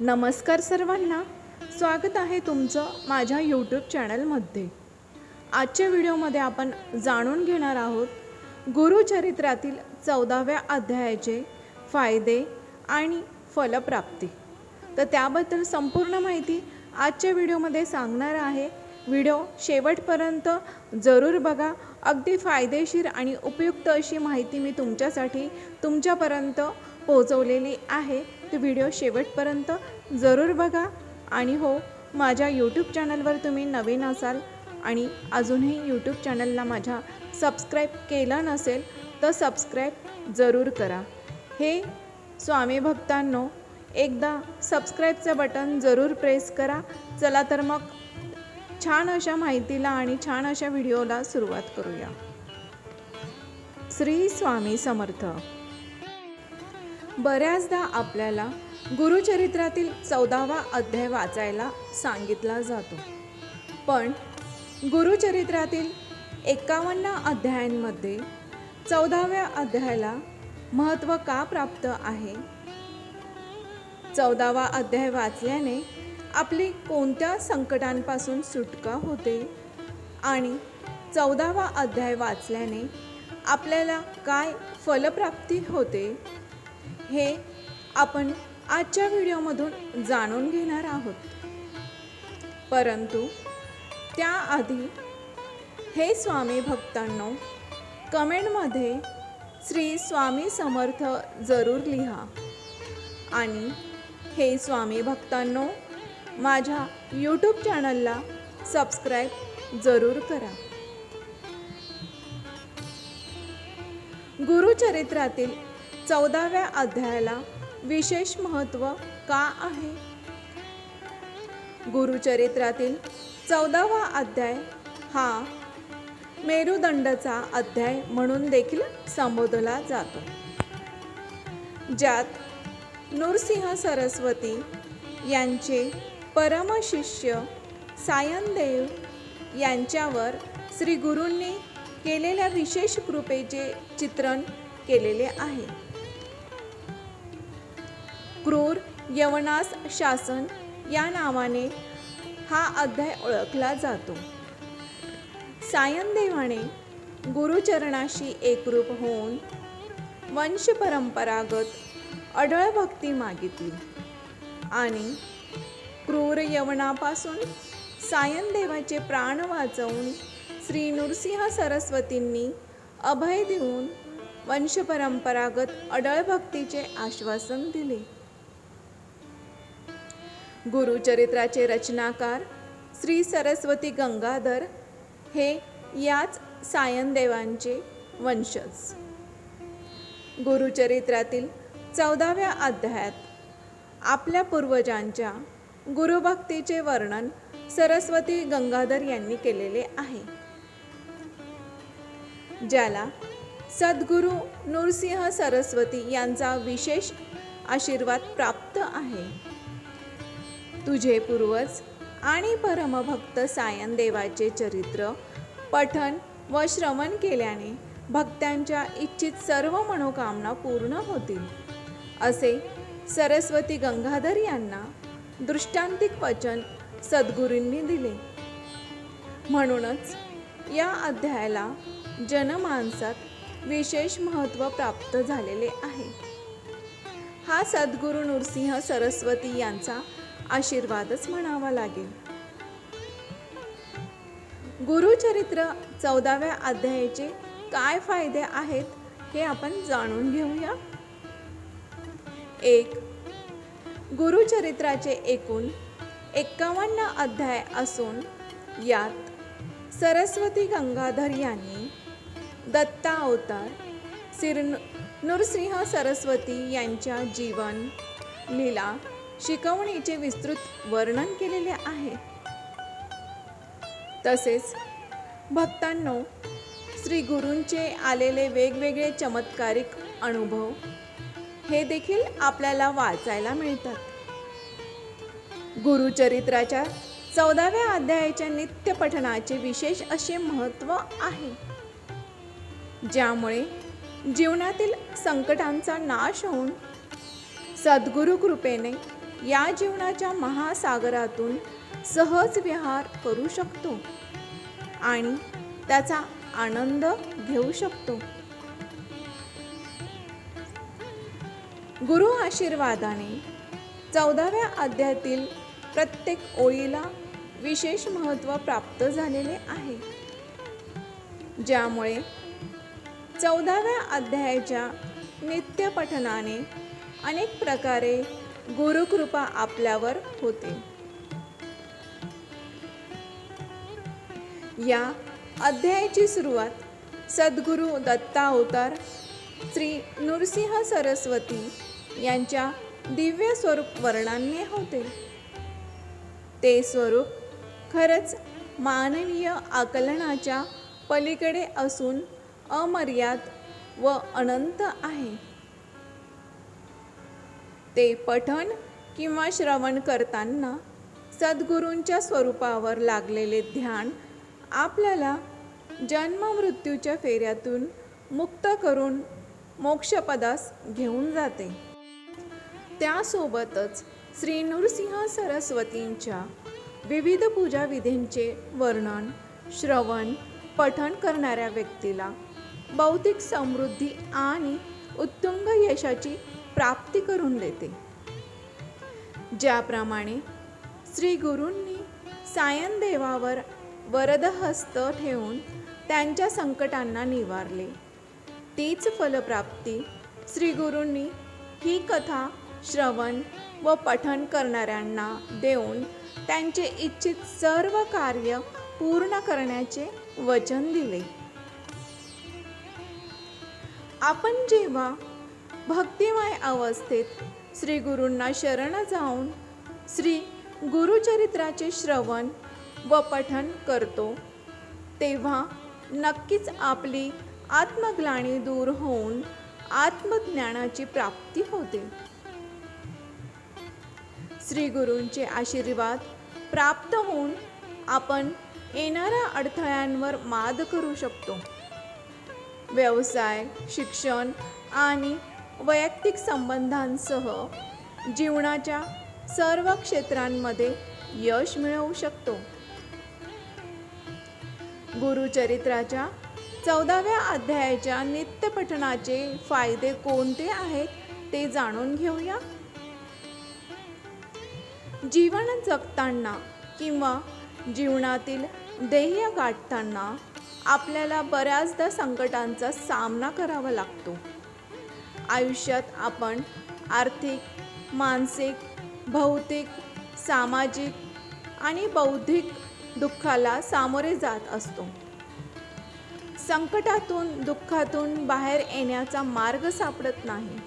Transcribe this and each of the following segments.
नमस्कार सर्वांना. स्वागत आहे तुमचं माझ्या यूट्यूब चॅनलमध्ये आजच्या व्हिडिओमध्ये आपण जाणून घेणार आहोत गुरुचरित्रातील चौदाव्या अध्यायाचे फायदे आणि फलप्राप्ती. तर त्याबद्दल संपूर्ण माहिती आजच्या व्हिडिओमध्ये सांगणार आहे. व्हिडिओ शेवटपर्यंत जरूर बघा. अगदी फायदेशीर आणि उपयुक्त अशी माहिती मी तुमच्यासाठी तुमच्यापर्यंत पोहोचवलेली आहे. तर व्हिडिओ शेवटपर्यंत जरूर बघा. आणि हो माझ्या यूट्यूब चॅनलवर तुम्ही नवीन असाल आणि अजूनही यूट्यूब चॅनलला माझ्या सबस्क्राईब केलं नसेल तर सबस्क्राईब जरूर करा. हे स्वामी भक्तांनो एकदा सबस्क्राईबचं बटन जरूर प्रेस करा. चला तर मग छान अशा माहितीला आणि छान अशा व्हिडिओला सुरुवात करूया. श्री स्वामी समर्थ. बऱ्याचदा आपल्याला गुरुचरित्रातील चौदावा अध्याय वाचायला सांगितला जातो. पण गुरुचरित्रातील एकावन्न अध्यायांमध्ये चौदाव्या अध्यायाला महत्त्व का प्राप्त आहे? चौदावा अध्याय वाचल्याने आपली कोणत्या संकटांपासून सुटका होते? आणि चौदावा अध्याय वाचल्याने आपल्याला काय फलप्राप्ती होते? हे आपण आजच्या व्हिडिओमधून जाणून घेणार आहोत. परंतु त्याआधी हे स्वामी भक्तांनो कमेंटमध्ये श्री स्वामी समर्थ जरूर लिहा आणि हे स्वामी भक्तांनो माझ्या यूट्यूब चॅनलला सबस्क्राईब जरूर करा. गुरुचरित्रातील चौदाव्या अध्यायाला विशेष महत्त्व का आहे? गुरुचरित्रातील चौदावा अध्याय हा मेरुदंडचा अध्याय म्हणून देखील संबोधला जातो. ज्यात नृसिंह सरस्वती यांचे परमशिष्य सायनदेव यांच्यावर श्री गुरूंनी केलेल्या विशेष कृपेचे चित्रण केलेले आहे. क्रूर यवनास शासन या नावाने हा अध्याय ओळखला जातो. सायनदेवाने गुरुचरणाशी एकरूप होऊन वंश परंपरागत अढळ भक्ती मागितली आणि क्रूर यवनापासून सायनदेवाचे प्राण वाचवून श्री नृसिंह सरस्वतींनी अभय देऊन वंशपरंपरागत अडळ भक्तीचे आश्वासन दिले. गुरुचरित्राचे रचनाकार श्री सरस्वती गंगाधर हे याच सायनदेवांचे वंशज. गुरुचरित्रातील चौदाव्या अध्यायात आपल्या पूर्वजांच्या गुरुभक्तीचे वर्णन सरस्वती गंगाधर यांनी केलेले आहे. ज्याला सद्गुरू नृसिंह सरस्वती यांचा विशेष आशीर्वाद प्राप्त आहे. तुझे पूर्वज आणि परमभक्त सायनदेवाचे चरित्र पठन व श्रवण केल्याने भक्तांच्या इच्छित सर्व मनोकामना पूर्ण होतील. असे सरस्वती गंगाधर यांना दृष्टांतिक वचन सद्गुरूंनी दिले. म्हणूनच या अध्यायाला जनमानसात विशेष महत्त्व प्राप्त झालेले आहे. हा सद्गुरू नृसिंह सरस्वती यांचा आशीर्वादच म्हणावा लागेल. गुरुचरित्र चौदाव्या अध्यायाचे काय फायदे आहेत हे आपण जाणून घेऊया. एक गुरुचरित्राचे एकूण एक्कावन्न अध्याय असून यात सरस्वती गंगाधर यांनी दत्ता अवतार सिर नृसिंह सरस्वती यांच्या जीवन लीला शिकवणीचे विस्तृत वर्णन केलेले आहे. तसेच भक्तांनो श्री गुरूंचे आलेले वेगवेगळे चमत्कारिक अनुभव हे देखील आपल्याला वाचायला मिळतात. गुरुचरित्राच्या चौदाव्या अध्यायाच्या नित्य पठणाचे विशेष असे महत्त्व आहे. ज्यामुळे जीवनातील संकटांचा नाश होऊन सद्गुरु कृपेने या जीवनाच्या महासागरातून सहज विहार करू शकतो आणि त्याचा आनंद घेऊ शकतो. गुरु आशीर्वादाने चौदाव्या अध्यायातील प्रत्येक ओळीला विशेष महत्त्व प्राप्त झालेले आहे. ज्यामुळे चौदाव्या अध्यायाच्या नित्यपठनाने अनेक प्रकारे गुरुकृपा आपल्यावर होते. या अध्यायाची सुरुवात सद्गुरू दत्ता अवतार श्री नृसिंह सरस्वती यांच्या दिव्य स्वरूप वर्णांनी होते. ते स्वरूप खरंच मानवीय आकलनाच्या पलीकडे असून अमर्याद व अनंत आहे. ते पठण किंवा श्रवण करताना सद्गुरूंच्या स्वरूपावर लागलेले ध्यान आपल्याला जन्ममृत्यूच्या फेऱ्यातून मुक्त करून मोक्षपदास घेऊन जाते. त्यासोबतच श्री नृसिंह सरस्वतींच्या विविध पूजाविधींचे वर्णन श्रवण पठण करणाऱ्या व्यक्तीला बौद्धिक समृद्धी आणि उत्तुंग यशाची प्राप्ती करून देते. ज्याप्रमाणे श्री गुरूंनी सायन देवावर वरदहस्त ठेवून त्यांच्या संकटांना निवारले. तीच फलप्राप्ती श्री गुरूंनी ही कथा श्रवण व पठण करणाऱ्यांना देऊन त्यांचे इच्छित सर्व कार्य पूर्ण करण्याचे वचन दिले. आपण जेव्हा भक्तिमय अवस्थेत श्री गुरूंना शरण जाऊन श्री गुरुचरित्राचे श्रवण व पठन करतो तेव्हा नक्कीच आपली आत्मग्लानी दूर होऊन आत्मज्ञानाची प्राप्ती होते. श्री गुरूंचे आशीर्वाद प्राप्त होऊन आपण येणाऱ्या अडथळ्यांवर मात करू शकतो. व्यवसाय शिक्षण आणि वैयक्तिक संबंधांसह जीवनाच्या सर्व क्षेत्रांमध्ये यश मिळवू शकतो. गुरुचरित्राच्या चौदाव्या अध्यायाच्या नित्यपठणाचे फायदे कोणते आहेत ते जाणून घेऊया. जीवन जगताना किंवा जीवनातील ध्येय गाठताना आपल्याला बऱ्याचदा संकटांचा सामना करावा लागतो. आयुष्यात आपण आर्थिक मानसिक भौतिक सामाजिक आणि बौद्धिक दुःखाला सामोरे जात असतो. संकटातून दुःखातून बाहेर येण्याचा मार्ग सापडत नाही.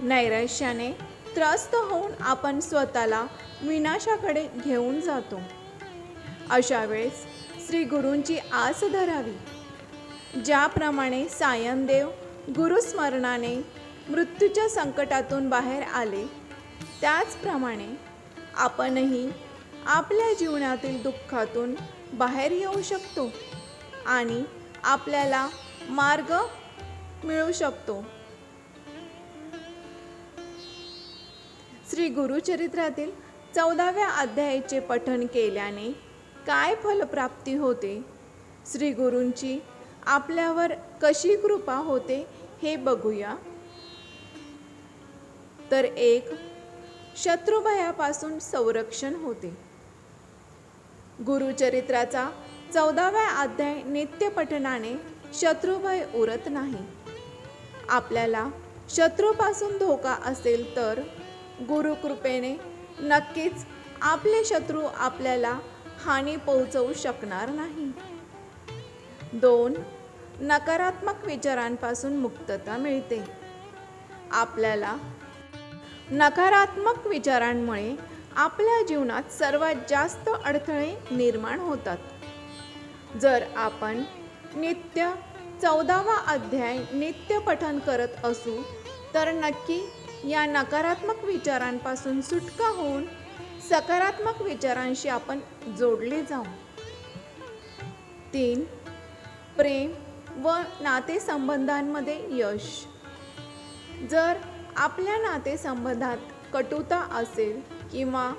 नैराश्याने त्रस्त होऊन आपण स्वतःला विनाशाकडे घेऊन जातो. अशा वेळेस श्री गुरूंची आस धरावी. ज्याप्रमाणे सायनदेव गुरुस्मरणाने मृत्यूच्या संकटातून बाहेर आले. त्याचप्रमाणे आपणही आपल्या जीवनातील दुःखातून बाहेर येऊ शकतो आणि आपल्याला मार्ग मिळू शकतो. श्री गुरुचरित्रातील चौदाव्या अध्यायाचे पठण केल्याने काय फलप्राप्ती होते? श्री गुरूंची आपल्यावर कशी कृपा होते? हे बघूया. तर एक शत्रुभयापासून संरक्षण होते. गुरुचरित्राचा चौदाव्या अध्याय नित्यपठनाने शत्रुभय उरत नाही. आपल्याला शत्रूपासून धोका असेल तर गुरुकृपेने नक्कीच आपले शत्रू आपल्याला हानी पोहोचवू शकणार नाही. दोन नकारात्मक विचारांपासून मुक्तता मिळते. आपल्याला नकारात्मक विचारांमुळे आपल्या जीवनात सर्वात जास्त अडथळे निर्माण होतात. जर आपण नित्य चौदावा अध्याय नित्य पठन करत असू तर नक्की या नकारात्मक विचारांपासून सुटका होऊन सकारात्मक विचारांशी आपण जोडले जाऊ. तीन प्रेम व नातेसंबंधांमध्ये यश. जर आपल्या नातेसंबंधात कटुता असेल किंवा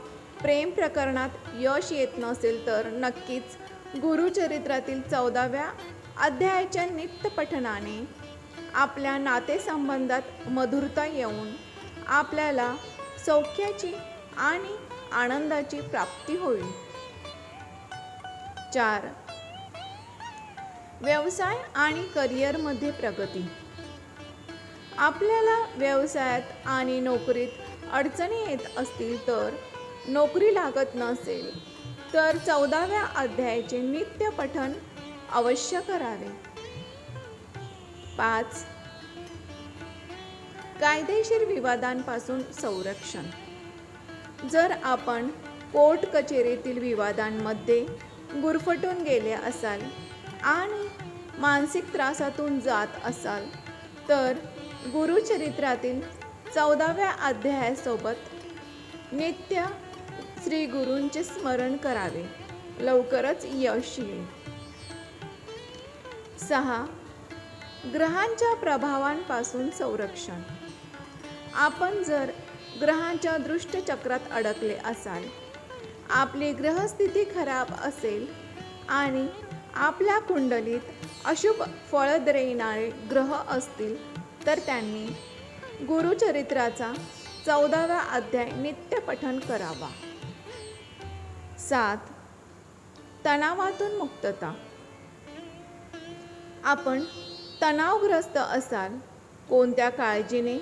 प्रेम प्रकरणात यश येत नसेल तर नक्कीच गुरुचरित्रातील चौदाव्या अध्यायाच्या नित्यपठनाने आपल्या नातेसंबंधात मधुरता येऊन आपल्याला सौख्याची आणि आनंदाची प्राप्ती होईल. चार व्यवसाय आणि करिअरमध्ये प्रगती. आपल्याला व्यवसायात आणि नोकरीत अडचणी येत असतील तर नोकरी लागत नसेल तर चौदाव्या अध्यायाचे नित्य पठण अवश्य करावे. पाच. कायदेशीर विवादांपासून संरक्षण. जर आपण कोर्ट कचेरीतील विवादांमध्ये गुरफटून गेले असाल आणि मानसिक त्रासातून जात असाल तर गुरुचरित्रातील चौदाव्या अध्यायासोबत नित्य श्री गुरूंचे स्मरण करावे. लवकरच यश येईल. सहा. ग्रहांच्या प्रभावांपासून संरक्षण. आपण जर ग्रहांच्या दृष्टचक्रात अडकले असाल आपली ग्रहस्थिती खराब असेल आणि आपल्या कुंडलीत अशुभ फळ देणारे ग्रह असतील तर त्यांनी गुरुचरित्राचा चौदावा अध्याय नित्यपठन करावा. सात. तणावातून मुक्तता. आपण तणावग्रस्त असाल कोणत्या काळजीने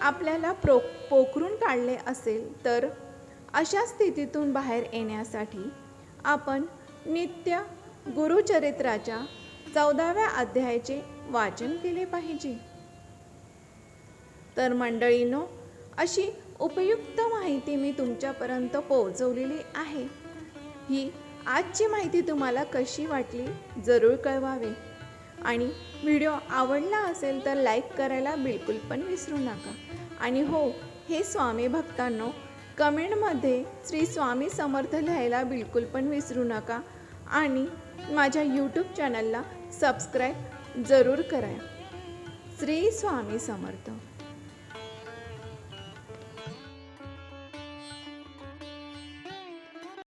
आपल्याला प्रो पोखरून काढले असेल तर अशा स्थितीतून बाहेर येण्यासाठी आपण नित्य गुरुचरित्राच्या चौदाव्या अध्यायाचे वाचन केले पाहिजे. तर मंडळीनो अशी उपयुक्त माहिती मी तुमच्यापर्यंत पोहोचवलेली आहे. ही आजची माहिती तुम्हाला कशी वाटली जरूर कळवावे. आणि व्हिडिओ आवडला असेल तर लाईक करायला बिलकुल पण विसरू नका. आणि हो हे स्वामी भक्तांनो कमेंटमध्ये श्री स्वामी समर्थ लिहायला बिलकुल पण विसरू नका. आणि माझ्या यूट्यूब चॅनलला सबस्क्राईब जरूर करा श्री स्वामी समर्थ.